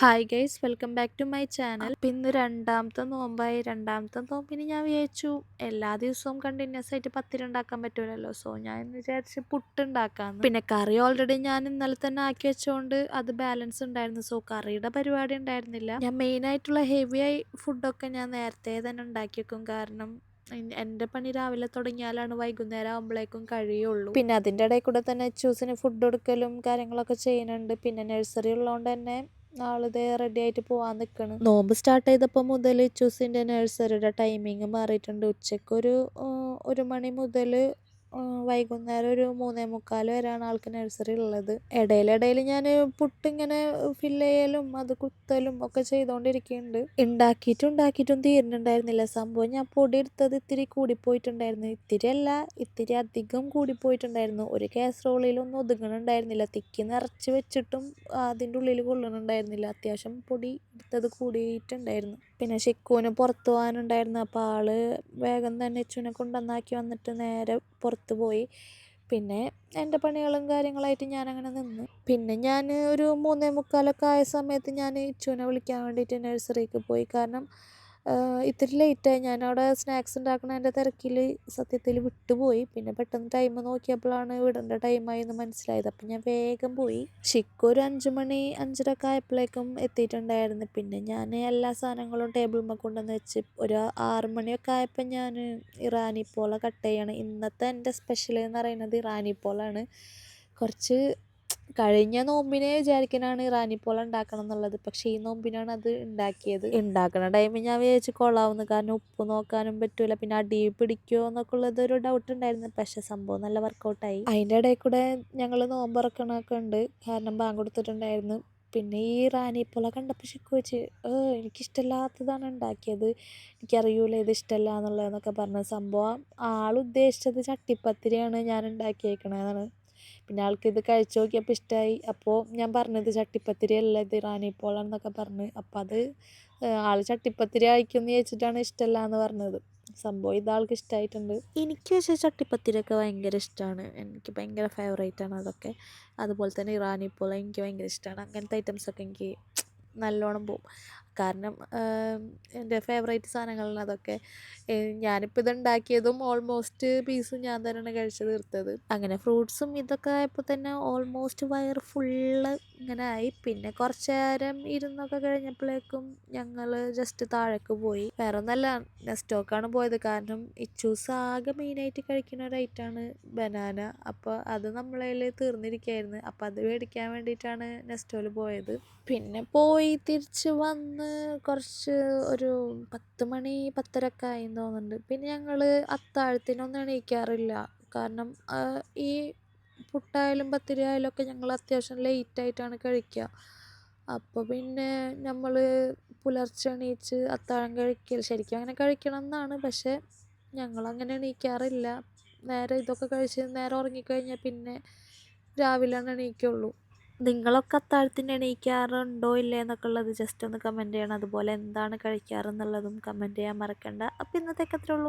Hi guys welcome back to my channel ഇന്ന് രണ്ടാമത്തെ നോമ്പായി. രണ്ടാമത്തെ നോമ്പിന് ഞാൻ വിചാരിച്ചു എല്ലാ ദിവസവും കണ്ടിന്യൂസ് ആയിട്ട് പത്തിരി ഉണ്ടാക്കാൻ പറ്റൂലല്ലോ. സോ ഞാൻ ഇന്ന് വിചാരിച്ച് പുട്ട് ഉണ്ടാക്കാം പിന്നെ കറി ഓൾറെഡി ഞാൻ ഇന്നലെ തന്നെ ആക്കി വെച്ചുകൊണ്ട് അത് ബാലൻസ് ഉണ്ടായിരുന്നു. സോ കറിയുടെ പരിപാടി ഉണ്ടായിരുന്നില്ല. ഞാൻ മെയിൻ ആയിട്ടുള്ള ഹെവി ആയി ഫുഡൊക്കെ ഞാൻ നേരത്തെ തന്നെ ഉണ്ടാക്കി വെക്കും. കാരണം എന്റെ പണി രാവിലെ തുടങ്ങിയാലാണ് വൈകുന്നേരം ആകുമ്പോഴേക്കും കഴിയുള്ളൂ. പിന്നെ അതിന്റെ ഇടയിൽ കൂടെ തന്നെ ചൂസിന് ഫുഡ് കൊടുക്കലും കാര്യങ്ങളൊക്കെ ചെയ്യുന്നുണ്ട്. പിന്നെ നഴ്സറി ഉള്ളതുകൊണ്ട് തന്നെ ആളിതേ റെഡി ആയിട്ട് പോവാൻ നിൽക്കണം നോമ്പ് സ്റ്റാർട്ട് ചെയ്തപ്പോൾ മുതൽ ചൂസിന്റെ നഴ്സറിയുടെ ടൈമിങ് മാറിയിട്ടുണ്ട്. ഉച്ചയ്ക്ക് ഒരു ഒരു മണി മുതൽ വൈകുന്നേരം ഒരു മൂന്നേ മുക്കാൽ വരെയാണ് ആൾക്ക് നഴ്സറി ഉള്ളത്. ഇടയിലിടയിൽ ഞാൻ പുട്ടിങ്ങനെ ഫില്ല് ചെയ്യലും അത് കുത്തലും ഒക്കെ ചെയ്തുകൊണ്ടിരിക്കുന്നുണ്ട് ഉണ്ടാക്കിയിട്ടും ഉണ്ടാക്കിയിട്ടും തീരുന്നുണ്ടായിരുന്നില്ല. സംഭവം ഞാൻ പൊടി എടുത്തത് ഇത്തിരി കൂടിപ്പോയിട്ടുണ്ടായിരുന്നു. ഇത്തിരി അല്ല ഇത്തിരി അധികം കൂടിപ്പോയിട്ടുണ്ടായിരുന്നു. ഒരു കാസറോളിലൊന്നും ഒതുങ്ങണുണ്ടായിരുന്നില്ല. തിക്കി നിറച്ച് വെച്ചിട്ടും അതിന്റെ ഉള്ളിൽ കൊള്ളണുണ്ടായിരുന്നില്ല. അത്യാവശ്യം പൊടി എടുത്തത് കൂടിയിട്ടുണ്ടായിരുന്നു. പിന്നെ ഷിക്കുവിന് പുറത്ത് പോകാനുണ്ടായിരുന്നു. അപ്പോൾ ആൾ വേഗം തന്നെ ഇച്ചുവിനെ കൊണ്ടുവന്നാക്കി വന്നിട്ട് നേരെ പുറത്ത് പോയി. പിന്നെ എന്റെ പണികളും കാര്യങ്ങളായിട്ട് ഞാനങ്ങനെ നിന്നു. പിന്നെ ഞാൻ ഒരു മൂന്നേ മുക്കാലൊക്കെ ആയ സമയത്ത് ഞാൻ ഇച്ചുവിനെ വിളിക്കാൻ വേണ്ടിയിട്ട് നഴ്സറിക്ക് പോയി. കാരണം ഇത്തിരി ലേറ്റായി ഞാനവിടെ സ്നാക്സ് ഉണ്ടാക്കണതിന്റെ തിരക്കിൽ സത്യത്തിൽ വിട്ടുപോയി. പിന്നെ പെട്ടെന്ന് ടൈം നോക്കിയപ്പോഴാണ് വിടേണ്ട ടൈമായെന്ന് മനസ്സിലായത്. അപ്പം ഞാൻ വേഗം പോയി. ശരിക്കും ഒരു അഞ്ച് മണി അഞ്ചരക്ക ആയപ്പോഴേക്കും എത്തിയിട്ടുണ്ടായിരുന്നു. പിന്നെ ഞാൻ എല്ലാ സാധനങ്ങളും ടേബിളിൽ കൊണ്ടുവന്ന് വെച്ച് ഒരു ആറ് മണിയൊക്കെ ആയപ്പോൾ ഞാൻ ഇറാനി പോള കട്ട് ചെയ്യണം. ഇന്നത്തെ എന്റെ സ്പെഷ്യൽ എന്ന് പറയുന്നത് ഇറാനി പോളാണ്. കുറച്ച് കഴിഞ്ഞ നോമ്പിനെ വിചാരിക്കാനാണ് ഇറാനി പോള ഉണ്ടാക്കണം എന്നുള്ളത്. പക്ഷേ ഈ നോമ്പിനാണ് അത് ഉണ്ടാക്കിയത്. ഉണ്ടാക്കണ ടൈമിൽ ഞാൻ വിചാരിച്ച് കൊള്ളാവുന്നു. കാരണം ഉപ്പ് നോക്കാനും പറ്റൂല. പിന്നെ അടി പിടിക്കുമോ എന്നൊക്കെ ഉള്ളത് ഒരു ഡൗട്ട് ഉണ്ടായിരുന്നു. പക്ഷെ സംഭവം നല്ല വർക്കൗട്ടായി അതിന്റെ ഇടയിൽ കൂടെ ഞങ്ങൾ നോമ്പിറക്കണമൊക്കെ ഉണ്ട്. കാരണം ബാങ്ക് കൊടുത്തിട്ടുണ്ടായിരുന്നു. പിന്നെ ഈ റാനി പോള കണ്ടപ്പോൾ ശിക്കു വെച്ച് എനിക്കിഷ്ടമില്ലാത്തതാണ് ഉണ്ടാക്കിയത്. എനിക്കറിയൂല ഇത് ഇഷ്ടമല്ല എന്നുള്ളതെന്നൊക്കെ പറഞ്ഞ. സംഭവം ആളുദ്ദേശിച്ചത് ചട്ടിപ്പത്തിരിയാണ് ഞാൻ ഉണ്ടാക്കിയേക്കണതാണ് പിന്നെ ആൾക്ക് ഇത് കഴിച്ചു നോക്കിയപ്പോൾ ഇഷ്ടമായി അപ്പോൾ ഞാൻ പറഞ്ഞത് ചട്ടിപ്പത്തിരി അല്ല ഇത് റാനിപ്പോളാണെന്നൊക്കെ പറഞ്ഞ്. അപ്പം അത് ആൾ ചട്ടിപ്പത്തിരി അയക്കുമെന്ന് ചോദിച്ചിട്ടാണ് ഇഷ്ടമല്ല എന്ന് പറഞ്ഞത്. സംഭവം ഇത് ആൾക്ക് ഇഷ്ടമായിട്ടുണ്ട് എനിക്ക് പക്ഷേ ചട്ടിപ്പത്തിരിയൊക്കെ ഭയങ്കര ഇഷ്ടമാണ് എനിക്ക് ഭയങ്കര ഫേവറേറ്റ് ആണ് അതൊക്കെ. അതുപോലെ തന്നെ ഇറാനി എനിക്ക് ഭയങ്കര ഇഷ്ടമാണ് അങ്ങനത്തെ ഐറ്റംസൊക്കെ എനിക്ക് നല്ലോണം പോവും. കാരണം എന്റെ ഫേവറേറ്റ് സാധനങ്ങളാണ് അതൊക്കെ ഞാനിപ്പോൾ ഇതുണ്ടാക്കിയതും ഓൾമോസ്റ്റ് പീസും ഞാൻ തന്നെയാണ് കഴിച്ചു തീർത്തത്. അങ്ങനെ ഫ്രൂട്ട്സും ഇതൊക്കെ ആയപ്പോൾ തന്നെ ഓൾമോസ്റ്റ് വയർ ഫുള്ള് ഇങ്ങനെ ആയി. പിന്നെ കുറച്ച് നേരം ഇരുന്നൊക്കെ കഴിഞ്ഞപ്പോഴേക്കും ഞങ്ങൾ ജസ്റ്റ് താഴേക്ക് പോയി. വേറെ ഒന്നല്ല നെസ്റ്റോക്കാണ് പോയത്. കാരണം ഇച്ചൂസ് ആകെ മെയിനായിട്ട് കഴിക്കുന്ന ഒരു ഐറ്റമാണ് ബനാന അപ്പോൾ അത് നമ്മളതിൽ തീർന്നിരിക്കുകയായിരുന്നു അപ്പോൾ അത് മേടിക്കാൻ വേണ്ടിയിട്ടാണ് നെസ്റ്റോയിൽ പോയത്. പിന്നെ പോയി തിരിച്ച് വന്ന് കുറച്ച് ഒരു പത്ത് മണി പത്തരയൊക്കെ ആയെന്ന് തോന്നുന്നുണ്ട്. പിന്നെ ഞങ്ങൾ അത്താഴത്തിനൊന്നും എണീക്കാറില്ല. കാരണം ഈ പുട്ടായാലും പത്തിരി ഒക്കെ ഞങ്ങൾ അത്യാവശ്യം ലേറ്റായിട്ടാണ് കഴിക്കുക. അപ്പോൾ പിന്നെ നമ്മൾ പുലർച്ചെ എണീച്ച് അത്താഴം കഴിക്കൽ ശരിക്കും അങ്ങനെ കഴിക്കണം എന്നാണ്. പക്ഷേ ഞങ്ങളങ്ങനെ എണീക്കാറില്ല. നേരെ ഇതൊക്കെ കഴിച്ച് നേരെ ഉറങ്ങിക്കഴിഞ്ഞാൽ പിന്നെ രാവിലെയാണ് എണീക്കുള്ളൂ. നിങ്ങളൊക്കെ അത്താഴത്തിന് എണീക്കാറുണ്ടോ ഇല്ലേ എന്നൊക്കെ ഉള്ളത് ജസ്റ്റ് ഒന്ന് കമന്റ് ചെയ്യണം. അതുപോലെ എന്താണ് കഴിക്കാറെന്നുള്ളതും കമന്റ് ചെയ്യാൻ മറക്കണ്ട. അപ്പോൾ ഇന്നത്തേക്ക് അത്രേ ഉള്ളൂ.